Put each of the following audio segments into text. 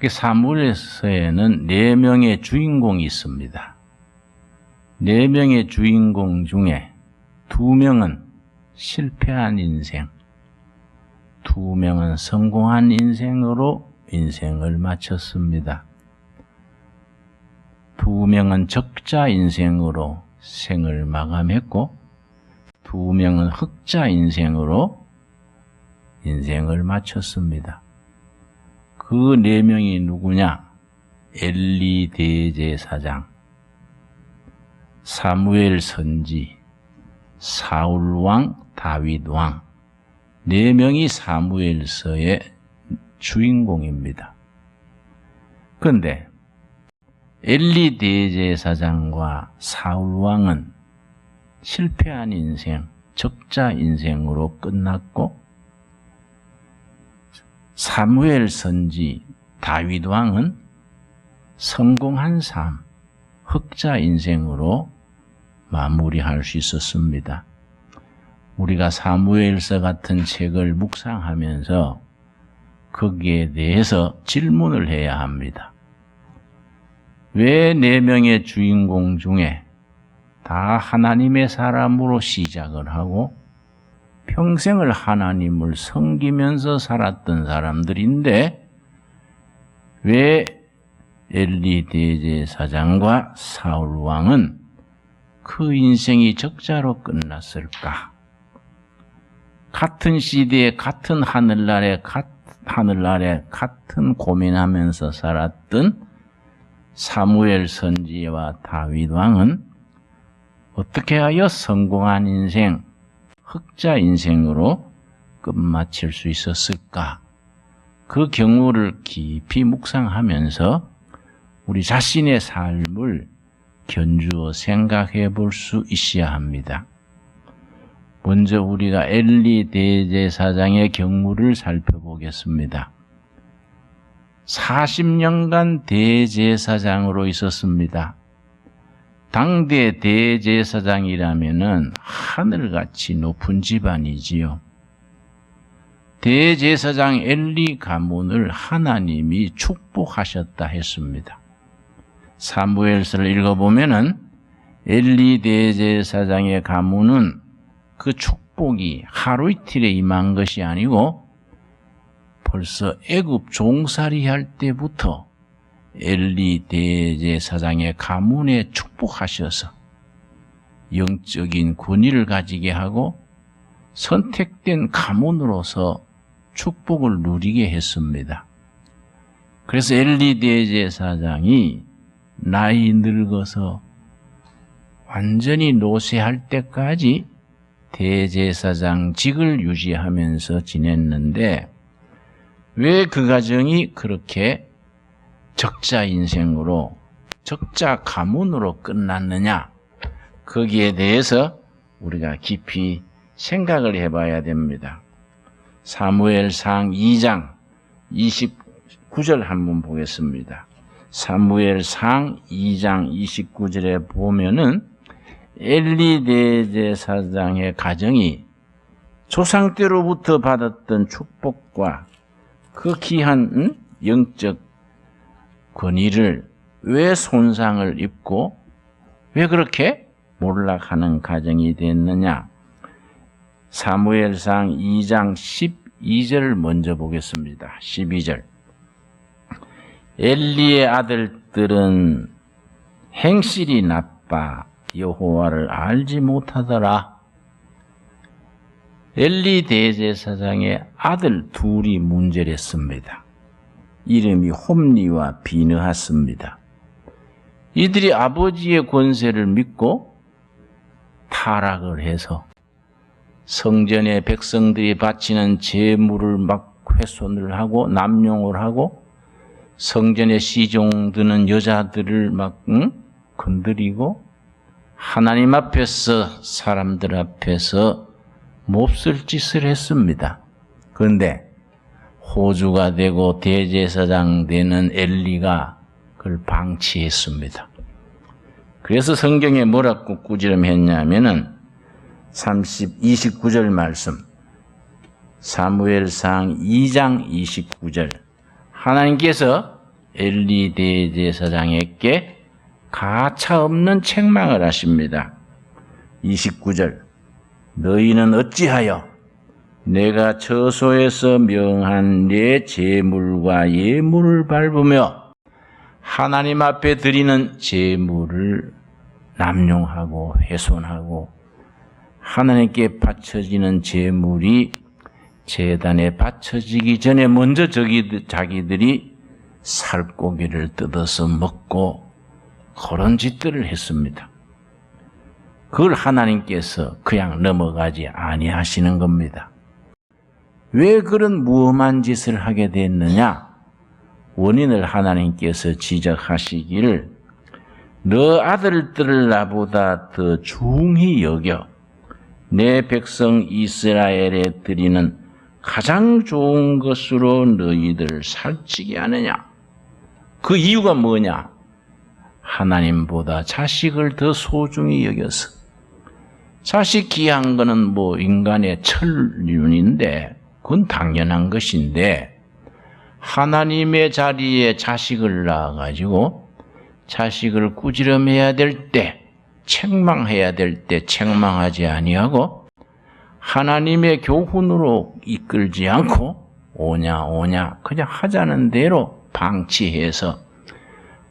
그 사무엘서에는 네 명의 주인공이 있습니다. 네 명의 주인공 중에 두 명은 실패한 인생, 두 명은 성공한 인생으로 인생을 마쳤습니다. 두 명은 적자 인생으로 생을 마감했고, 두 명은 흑자 인생으로 인생을 마쳤습니다. 그 네 명이 누구냐? 엘리 대제사장, 사무엘 선지, 사울 왕, 다윗 왕, 네 명이 사무엘서의 주인공입니다. 그런데 엘리 대제사장과 사울 왕은 실패한 인생, 적자 인생으로 끝났고 사무엘 선지 다윗 왕은 성공한 삶, 흑자 인생으로 마무리할 수 있었습니다. 우리가 사무엘서 같은 책을 묵상하면서 거기에 대해서 질문을 해야 합니다. 왜 네 명의 주인공 중에 다 하나님의 사람으로 시작을 하고 평생을 하나님을 섬기면서 살았던 사람들인데 왜 엘리 대제사장과 사울 왕은 그 인생이 적자로 끝났을까? 같은 시대에 같은 하늘나라에 가, 하늘나라에 같은 고민하면서 살았던 사무엘 선지와 다윗 왕은 어떻게 하여 성공한 인생, 흑자 인생으로 끝마칠 수 있었을까? 그 경우를 깊이 묵상하면서 우리 자신의 삶을 견주어 생각해 볼 수 있어야 합니다. 먼저 우리가 엘리 대제사장의 경우를 살펴보겠습니다. 40년간 대제사장으로 있었습니다. 당대 대제사장이라면은 하늘같이 높은 집안이지요. 대제사장 엘리 가문을 하나님이 축복하셨다 했습니다. 사무엘서를 읽어보면은 엘리 대제사장의 가문은 그 축복이 하루 이틀에 임한 것이 아니고 벌써 애굽 종살이 할 때부터 엘리 대제 사장의 가문에 축복하셔서 영적인 권위를 가지게 하고 선택된 가문으로서 축복을 누리게 했습니다. 그래서 엘리 대제 사장이 나이 늙어서 완전히 노쇠할 때까지 대제사장직을 유지하면서 지냈는데 왜 그 가정이 그렇게 적자 인생으로 적자 가문으로 끝났느냐 거기에 대해서 우리가 깊이 생각을 해봐야 됩니다. 사무엘상 2장 29절 한번 보겠습니다. 사무엘상 2장 29절에 보면은 엘리 대제사장의 가정이 조상 때로부터 받았던 축복과 그 귀한 음? 영적 권위를 왜 손상을 입고 왜 그렇게 몰락하는 가정이 됐느냐? 사무엘상 2장 12절을 먼저 보겠습니다. 12절. 엘리의 아들들은 행실이 나빠 여호와를 알지 못하더라. 엘리 대제사장의 아들 둘이 문제랬습니다. 이름이 홈리와 비느하스입니다. 이들이 아버지의 권세를 믿고 타락을 해서 성전에 백성들이 바치는 제물을 막 훼손을 하고 남용을 하고 성전에 시종 드는 여자들을 막 응? 건드리고 하나님 앞에서 사람들 앞에서 몹쓸 짓을 했습니다. 그런데 호주가 되고 대제사장 되는 엘리가 그걸 방치했습니다. 그래서 성경에 뭐라고 꾸지람했냐면은 30, 29절 말씀 사무엘상 2장 29절 하나님께서 엘리 대제사장에게 가차 없는 책망을 하십니다. 29절 너희는 어찌하여 내가 처소에서 명한 내 제물과 예물을 밟으며 하나님 앞에 드리는 제물을 남용하고 훼손하고 하나님께 바쳐지는 제물이 제단에 바쳐지기 전에 먼저 저기 자기들이 살고기를 뜯어서 먹고 그런 짓들을 했습니다. 그걸 하나님께서 그냥 넘어가지 아니하시는 겁니다. 왜 그런 무엄한 짓을 하게 됐느냐? 원인을 하나님께서 지적하시기를 너 아들들을 나보다 더 중히 여겨 내 백성 이스라엘에 드리는 가장 좋은 것으로 너희들 살찌게 하느냐? 그 이유가 뭐냐? 하나님보다 자식을 더 소중히 여겨서 자식 귀한 거는 뭐 인간의 천륜인데 그건 당연한 것인데 하나님의 자리에 자식을 낳아가지고 자식을 꾸지람해야 될 때, 책망해야 될 때 책망하지 아니하고 하나님의 교훈으로 이끌지 않고 오냐 오냐 그냥 하자는 대로 방치해서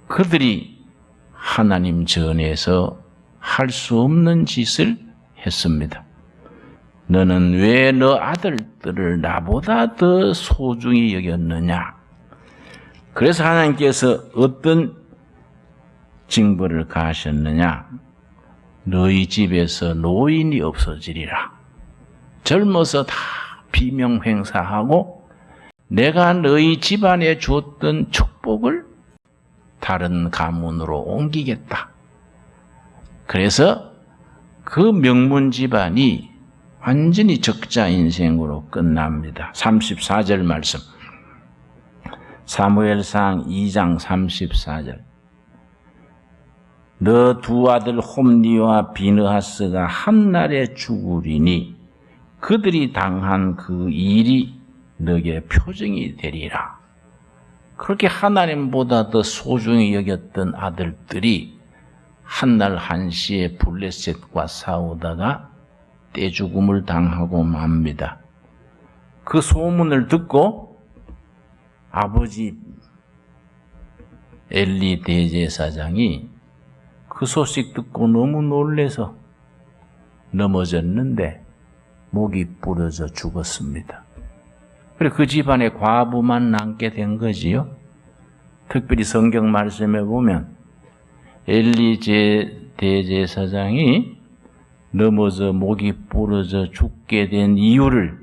그들이 하나님 전에서 할 수 없는 짓을 했습니다. 너는 왜 너 아들들을 나보다 더 소중히 여겼느냐? 그래서 하나님께서 어떤 징벌을 가하셨느냐? 너희 집에서 노인이 없어지리라. 젊어서 다 비명횡사하고 내가 너희 집안에 줬던 축복을 다른 가문으로 옮기겠다. 그래서 그 명문 집안이 완전히 적자 인생으로 끝납니다. 34절 말씀. 사무엘상 2장 34절. 너 두 아들 홈리와 비느하스가 한날에 죽으리니 그들이 당한 그 일이 너게 표정이 되리라. 그렇게 하나님보다 더 소중히 여겼던 아들들이 한날 한시에 블레셋과 싸우다가 떼죽음을 당하고 맙니다. 그 소문을 듣고 아버지 엘리 대제사장이 그 소식 듣고 너무 놀래서 넘어졌는데 목이 부러져 죽었습니다. 그래 그 집안에 과부만 남게 된 거지요. 특별히 성경 말씀에 보면 엘리 제 대제사장이 넘어져 목이 부러져 죽게 된 이유를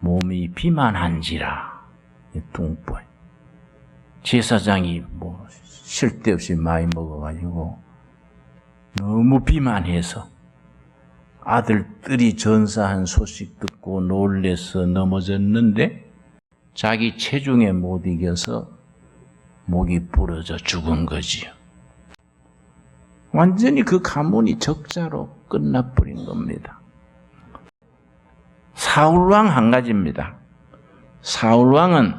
몸이 비만한지라 뚱보에 제사장이 뭐 쓸데없이 많이 먹어가지고 너무 비만해서 아들들이 전사한 소식 듣고 놀래서 넘어졌는데 자기 체중에 못 이겨서 목이 부러져 죽은 거지요. 완전히 그 가문이 적자로 끝나버린 겁니다. 사울왕 한 가지입니다. 사울왕은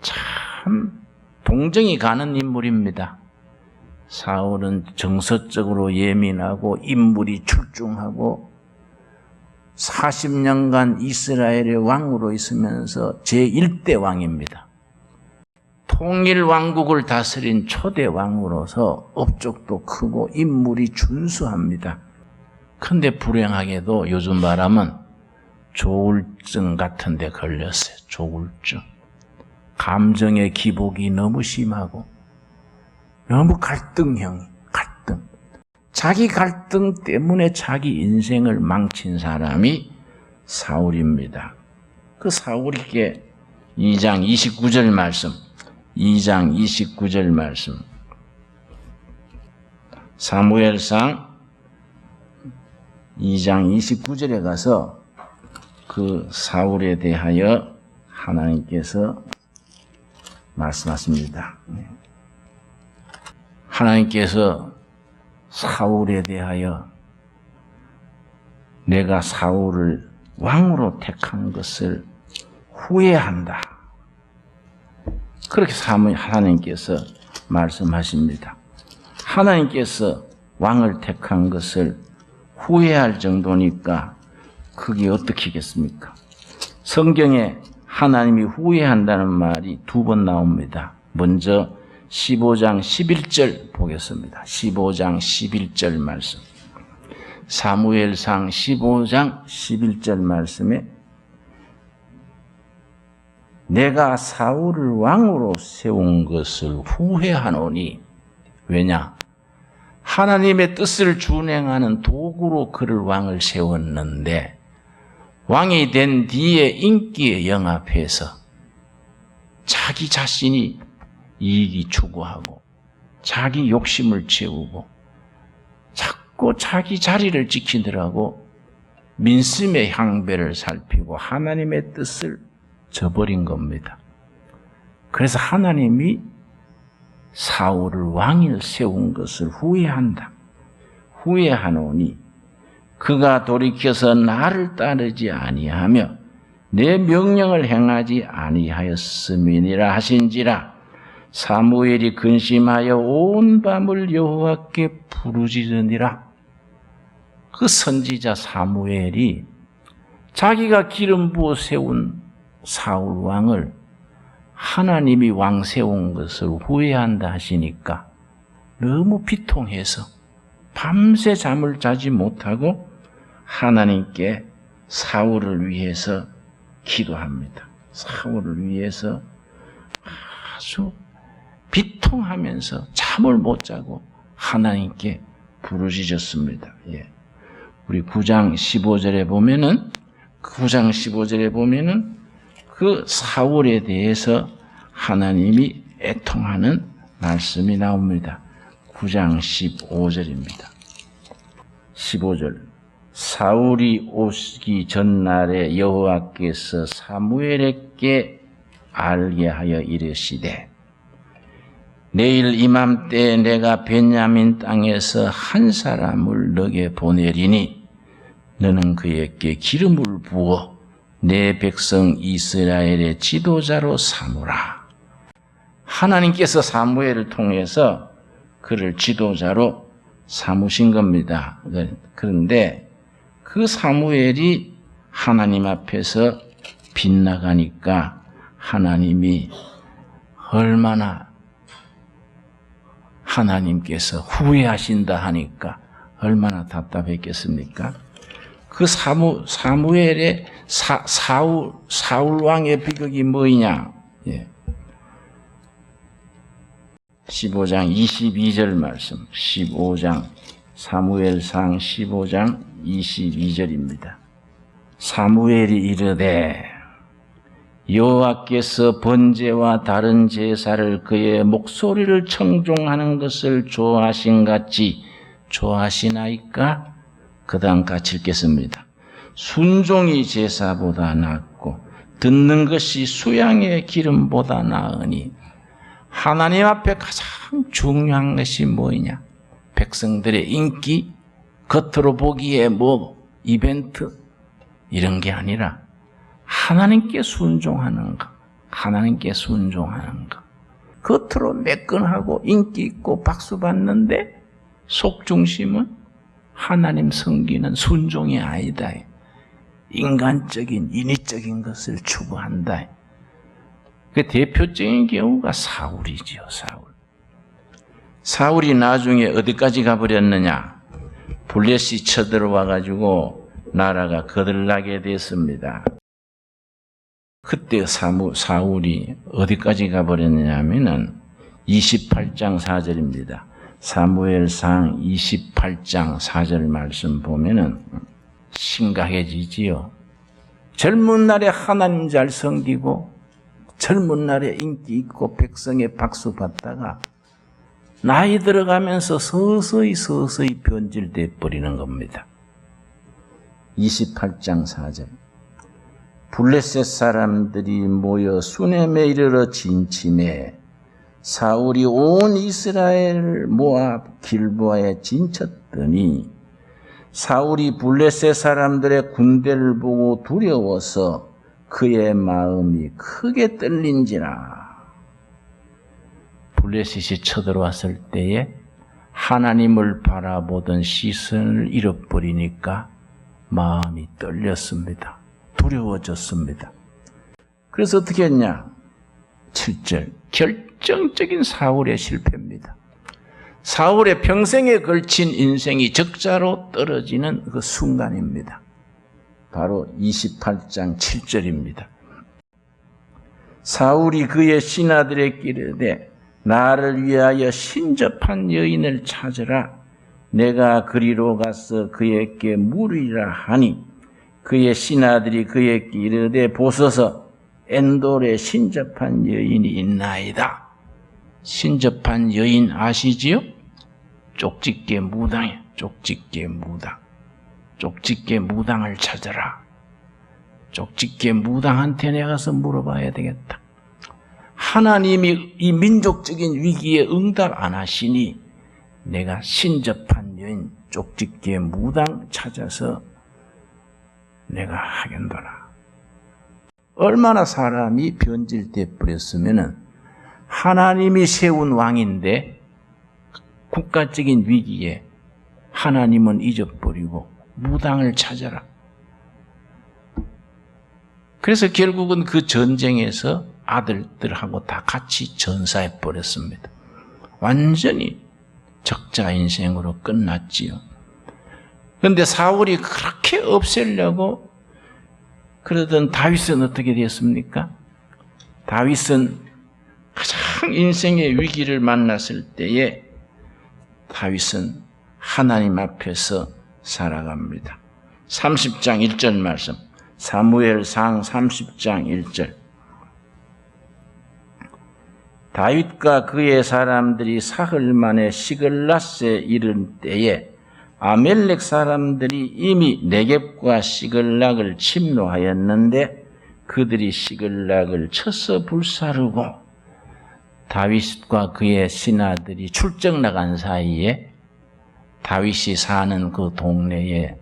참 동정이 가는 인물입니다. 사울은 정서적으로 예민하고 인물이 출중하고 40년간 이스라엘의 왕으로 있으면서 제1대 왕입니다. 통일 왕국을 다스린 초대 왕으로서 업적도 크고 인물이 준수합니다. 근데 불행하게도 요즘 바람은 조울증 같은 데 걸렸어요. 조울증. 감정의 기복이 너무 심하고 너무 갈등형, 갈등. 자기 갈등 때문에 자기 인생을 망친 사람이 사울입니다. 그 사울에게 2장 29절 말씀, 2장 29절 말씀. 사무엘상 2장 29절에 가서 그 사울에 대하여 하나님께서 말씀하십니다. 하나님께서 사울에 대하여 내가 사울을 왕으로 택한 것을 후회한다. 그렇게 사무 하나님께서 말씀하십니다. 하나님께서 왕을 택한 것을 후회할 정도니까 그게 어떻게겠습니까? 성경에 하나님이 후회한다는 말이 두 번 나옵니다. 먼저 15장 11절 보겠습니다. 15장 11절 말씀. 사무엘상 15장 11절 말씀에 내가 사울을 왕으로 세운 것을 후회하노니 왜냐? 하나님의 뜻을 준행하는 도구로 그를 왕을 세웠는데 왕이 된 뒤에 인기에 영합해서 자기 자신이 이익이 추구하고 자기 욕심을 채우고 자꾸 자기 자리를 지키느라고 민심의 향배를 살피고 하나님의 뜻을 저버린 겁니다. 그래서 하나님이 사울을 왕을 세운 것을 후회한다. 후회하노니 그가 돌이켜서 나를 따르지 아니하며 내 명령을 행하지 아니하였음이니라 하신지라 사무엘이 근심하여 온 밤을 여호와께 부르짖으니라 그 선지자 사무엘이 자기가 기름 부어 세운 사울 왕을 하나님이 왕 세운 것을 후회한다 하시니까 너무 비통해서 밤새 잠을 자지 못하고 하나님께 사울을 위해서 기도합니다. 사울을 위해서 아주 비통하면서 잠을 못 자고 하나님께 부르짖었습니다. 예. 우리 9장 15절에 보면은 9장 15절에 보면은 그 사울에 대해서 하나님이 애통하는 말씀이 나옵니다. 9장 15절입니다. 15절 사울이 오시기 전날에 여호와께서 사무엘에게 알게 하여 이르시되 내일 이맘때 내가 베냐민 땅에서 한 사람을 너게 보내리니 너는 그에게 기름을 부어 내 백성 이스라엘의 지도자로 삼으라. 하나님께서 사무엘을 통해서 그를 지도자로 삼으신 겁니다. 그런데 그 사무엘이 하나님 앞에서 빗나가니까 하나님이 얼마나 하나님께서 후회하신다 하니까 얼마나 답답했겠습니까? 그 사무, 사무엘의 사, 사울, 사울 왕의 비극이 뭐냐? 예. 15장 22절 말씀, 15장 사무엘상 15장 22절입니다. 사무엘이 이르되 여호와께서 번제와 다른 제사를 그의 목소리를 청종하는 것을 좋아하신 같이 좋아하시나이까? 그 다음 같이 읽겠습니다. 순종이 제사보다 낫고 듣는 것이 수양의 기름보다 나으니 하나님 앞에 가장 중요한 것이 뭐냐? 백성들의 인기, 겉으로 보기에 뭐 이벤트 이런 게 아니라 하나님께 순종하는 것, 하나님께 순종하는 것. 겉으로 매끈하고 인기 있고 박수 받는데 속 중심은 하나님 섬기는 순종이 아니다. 인간적인 인위적인 것을 추구한다. 그 대표적인 경우가 사울이지요, 사울. 사울이 나중에 어디까지 가버렸느냐? 블레시 쳐들어와 가지고 나라가 거들나게 됐습니다. 그때 사무, 사울이 어디까지 가버렸느냐 하면은 28장 4절입니다. 사무엘상 28장 4절 말씀 보면은 심각해지지요. 젊은 날에 하나님 잘 섬기고 젊은 날에 인기 있고 백성의 박수 받다가 나이 들어가면서 서서히 서서히 변질돼 버리는 겁니다. 28장 4절. 블레셋 사람들이 모여 수넴에 이르러 진침해 사울이 온 이스라엘 모압 길보아에 진쳤더니 사울이 블레셋 사람들의 군대를 보고 두려워서 그의 마음이 크게 떨린지라. 블레셋이 쳐들어왔을 때에 하나님을 바라보던 시선을 잃어버리니까 마음이 떨렸습니다. 두려워졌습니다. 그래서 어떻게 했냐? 7절. 결정적인 사울의 실패입니다. 사울의 평생에 걸친 인생이 적자로 떨어지는 그 순간입니다. 바로 28장 7절입니다. 사울이 그의 신하들에게 이르되 나를 위하여 신접한 여인을 찾으라 내가 그리로 가서 그에게 물으리라 하니 그의 신하들이 그에게 이르되 보소서 엔돌에 신접한 여인이 있나이다. 신접한 여인 아시지요? 쪽집게 무당이야. 쪽집게 무당. 쪽집게 무당을 찾아라. 쪽집게 무당한테 내가 가서 물어봐야 되겠다. 하나님이 이 민족적인 위기에 응답 안 하시니 내가 신접한 여인 쪽집게 무당 찾아서 내가 하겠노라. 얼마나 사람이 변질돼 버렸으면은 하나님이 세운 왕인데 국가적인 위기에 하나님은 잊어버리고 무당을 찾아라. 그래서 결국은 그 전쟁에서 아들들하고 다 같이 전사해 버렸습니다. 완전히 적자 인생으로 끝났지요. 그런데 사울이 그렇게 없애려고 그러던 다윗은 어떻게 되었습니까? 다윗은 가장 인생의 위기를 만났을 때에 다윗은 하나님 앞에서 살아갑니다. 30장 1절 말씀. 사무엘상 30장 1절. 다윗과 그의 사람들이 사흘 만에 시글라스에 이른 때에 아멜렉 사람들이 이미 네겝과 시글락을 침노하였는데 그들이 시글락을 쳐서 불사르고 다윗과 그의 신하들이 출정 나간 사이에 다윗이 사는 그 동네에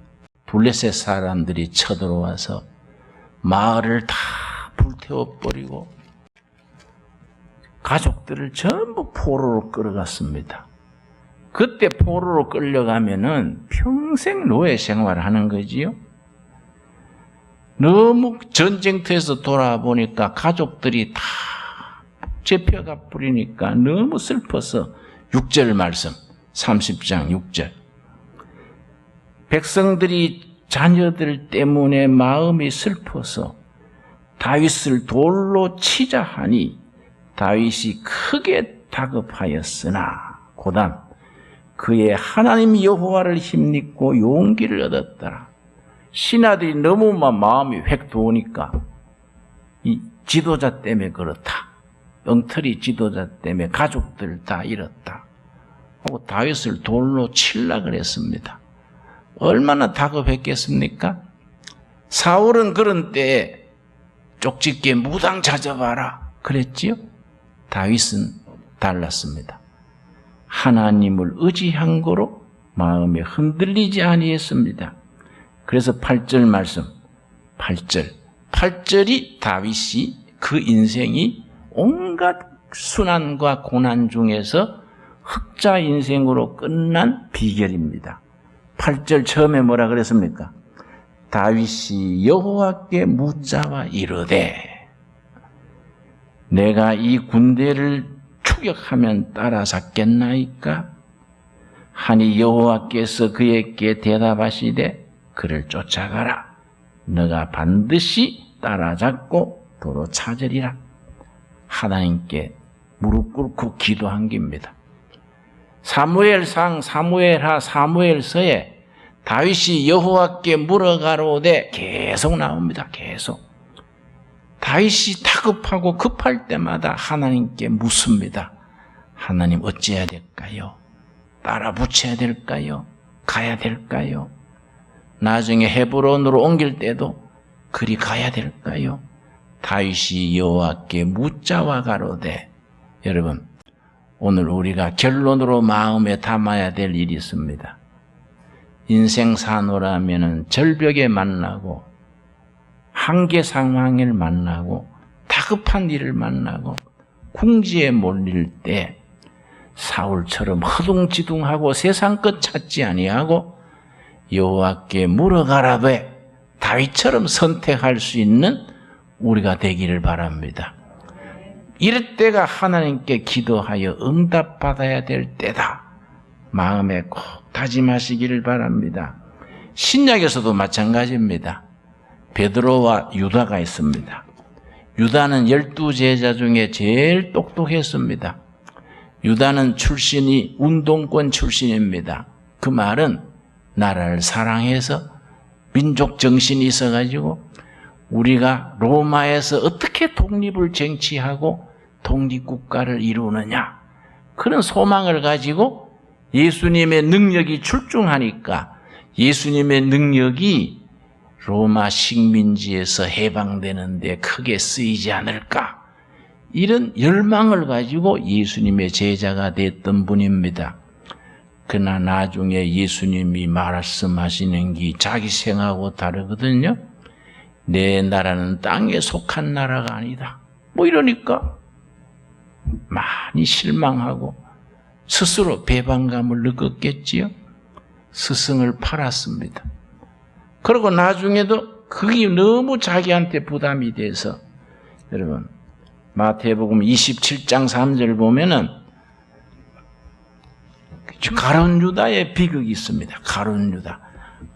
블레셋 사람들이 쳐들어와서 마을을 다 불태워 버리고 가족들을 전부 포로로 끌어갔습니다. 그때 포로로 끌려가면은 평생 노예 생활을 하는 거지요. 너무 전쟁터에서 돌아보니까 가족들이 다 잡혀가 버리니까 너무 슬퍼서 6절 말씀 30장 6절 백성들이 자녀들 때문에 마음이 슬퍼서 다윗을 돌로 치자 하니 다윗이 크게 다급하였으나 고단 그의 하나님 여호와를 힘입고 용기를 얻었더라. 신하들이 너무 마음이 획 도니까 이 지도자 때문에 그렇다. 엉터리 지도자 때문에 가족들 다 잃었다. 하고 다윗을 돌로 칠라 그랬습니다. 얼마나 다급했겠습니까? 사울은 그런 때에 쪽집게 무당 찾아봐라 그랬지요? 다윗은 달랐습니다. 하나님을 의지한 거로 마음에 흔들리지 아니했습니다. 그래서 8절 말씀, 8절. 8절이 다윗이 그 인생이 온갖 순환과 고난 중에서 흑자 인생으로 끝난 비결입니다. 8절 처음에 뭐라 그랬습니까? 다윗이 여호와께 묻자와 이르되 내가 이 군대를 추격하면 따라잡겠나이까? 하니 여호와께서 그에게 대답하시되 그를 쫓아가라. 너가 반드시 따라잡고 도로 찾으리라. 하나님께 무릎 꿇고 기도한 겁니다. 사무엘상 사무엘하 사무엘서에 다윗이 여호와께 물어가로되 계속 나옵니다. 계속. 다윗이 다급하고 급할 때마다 하나님께 묻습니다. 하나님 어찌해야 될까요? 따라 붙여야 될까요? 가야 될까요? 나중에 헤브론으로 옮길 때도 그리 가야 될까요? 다윗이 여호와께 묻자와 가로되 여러분 오늘 우리가 결론으로 마음에 담아야 될 일이 있습니다. 인생 사노라면은 절벽에 만나고 한계 상황을 만나고 다급한 일을 만나고 궁지에 몰릴 때 사울처럼 허둥지둥하고 세상 것 찾지 아니하고 여호와께 물어가라되 다윗처럼 선택할 수 있는 우리가 되기를 바랍니다. 이럴 때가 하나님께 기도하여 응답받아야 될 때다. 마음에 꼭 다짐하시기를 바랍니다. 신약에서도 마찬가지입니다. 베드로와 유다가 있습니다. 유다는 열두 제자 중에 제일 똑똑했습니다. 유다는 출신이 운동권 출신입니다. 그 말은 나라를 사랑해서 민족 정신이 있어가지고 우리가 로마에서 어떻게 독립을 쟁취하고 독립국가를 이루느냐 그런 소망을 가지고 예수님의 능력이 출중하니까 예수님의 능력이 로마 식민지에서 해방되는데 크게 쓰이지 않을까 이런 열망을 가지고 예수님의 제자가 됐던 분입니다. 그러나 나중에 예수님이 말씀하시는 게 자기 생하고 다르거든요. 내 나라는 땅에 속한 나라가 아니다. 뭐 이러니까 많이 실망하고 스스로 배반감을 느꼈겠지요. 스승을 팔았습니다. 그리고 나중에도 그게 너무 자기한테 부담이 돼서 여러분 마태복음 27장 3절 보면은 가론 유다의 비극이 있습니다. 가론 유다.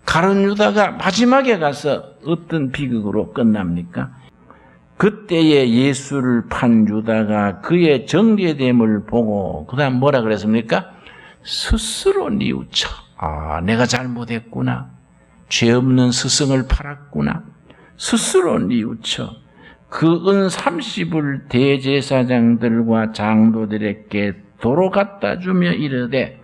가론 유다가 마지막에 가서 어떤 비극으로 끝납니까? 그때에 예수를 판 유다가 그의 정죄됨을 보고 그다음 뭐라 그랬습니까? 스스로 뉘우쳐. 아, 내가 잘못했구나. 죄 없는 스승을 팔았구나. 스스로 뉘우쳐. 그은 30을 대제사장들과 장도들에게 도로 갖다 주며 이르되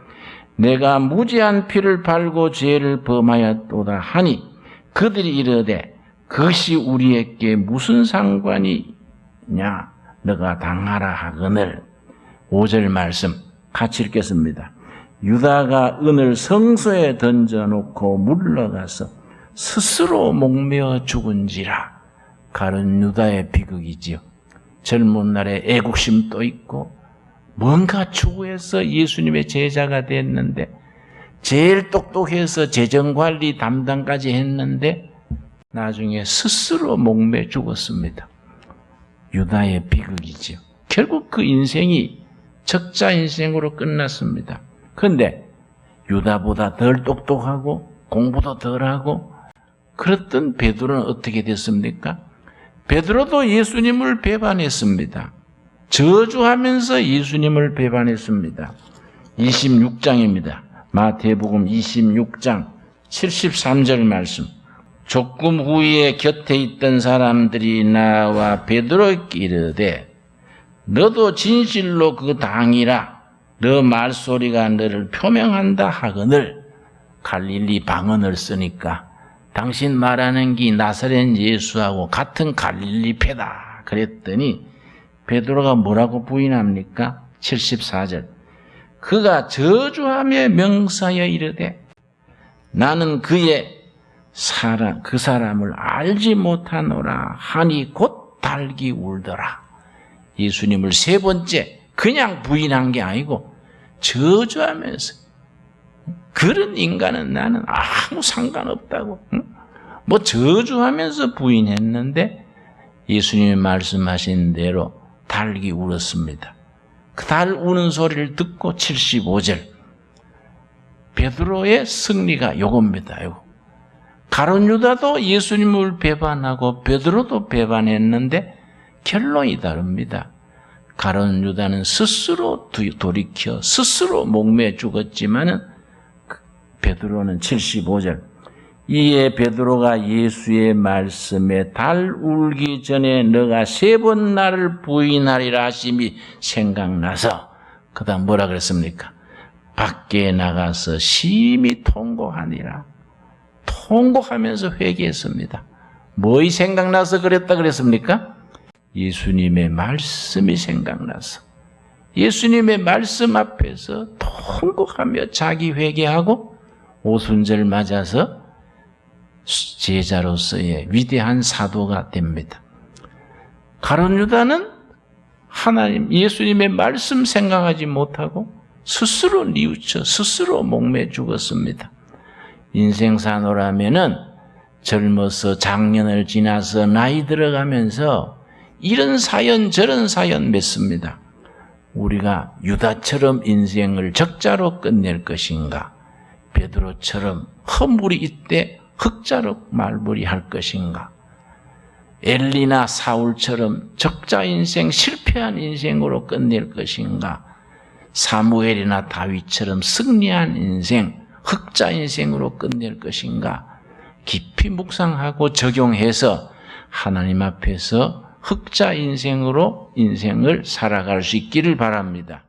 내가 무지한 피를 발고 죄를 범하였도다 하니 그들이 이르되 그것이 우리에게 무슨 상관이냐 너가 당하라 하거늘 5절 말씀 같이 읽겠습니다. 유다가 은을 성소에 던져놓고 물러가서 스스로 목매어 죽은지라 가른 유다의 비극이지요. 젊은 날에 애국심도 있고 뭔가 추구해서 예수님의 제자가 됐는데 제일 똑똑해서 재정관리 담당까지 했는데 나중에 스스로 목매 죽었습니다. 유다의 비극이죠. 결국 그 인생이 적자 인생으로 끝났습니다. 그런데 유다보다 덜 똑똑하고 공부도 덜하고 그랬던 베드로는 어떻게 됐습니까? 베드로도 예수님을 배반했습니다. 저주하면서 예수님을 배반했습니다. 26장입니다. 마태복음 26장 73절 말씀. 조금 후에 곁에 있던 사람들이 나와 베드로에게 이르되 너도 진실로 그 당이라 너 말소리가 너를 표명한다 하거늘 갈릴리 방언을 쓰니까 당신 말하는 게 나사렛 예수하고 같은 갈릴리 패다 그랬더니 베드로가 뭐라고 부인합니까? 74절. 그가 저주하며 명사여 이르되 나는 그의 사람 그 사람을 알지 못하노라 하니 곧 달기 울더라. 예수님을 세 번째 그냥 부인한 게 아니고 저주하면서 그런 인간은 나는 아무 상관없다고. 응? 뭐 저주하면서 부인했는데 예수님이 말씀하신 대로 달기 울었습니다. 그 달 우는 소리를 듣고 75절 베드로의 승리가 요겁니다. 요거. 가론 유다도 예수님을 배반하고 베드로도 배반했는데 결론이 다릅니다. 가론 유다는 스스로 돌이켜 스스로 목매 죽었지만은 베드로는 75절 이에 베드로가 예수의 말씀에 달 울기 전에 너가 세 번 나를 부인하리라 하심이 생각나서 그다음 뭐라 그랬습니까? 밖에 나가서 심히 통곡하니라. 통곡하면서 회개했습니다. 뭐이 생각나서 그랬다 그랬습니까? 예수님의 말씀이 생각나서 예수님의 말씀 앞에서 통곡하며 자기 회개하고 오순절 맞아서 제자로서의 위대한 사도가 됩니다. 가론 유다는 하나님 예수님의 말씀 생각하지 못하고 스스로 뉘우쳐 스스로 목매 죽었습니다. 인생사노라면은 젊어서 장년을 지나서 나이 들어가면서 이런 사연 저런 사연 맺습니다. 우리가 유다처럼 인생을 적자로 끝낼 것인가? 베드로처럼 허물이 이때 흑자로 말벌이할 것인가? 엘리나 사울처럼 적자 인생, 실패한 인생으로 끝낼 것인가? 사무엘이나 다윗처럼 승리한 인생, 흑자 인생으로 끝낼 것인가? 깊이 묵상하고 적용해서 하나님 앞에서 흑자 인생으로 인생을 살아갈 수 있기를 바랍니다.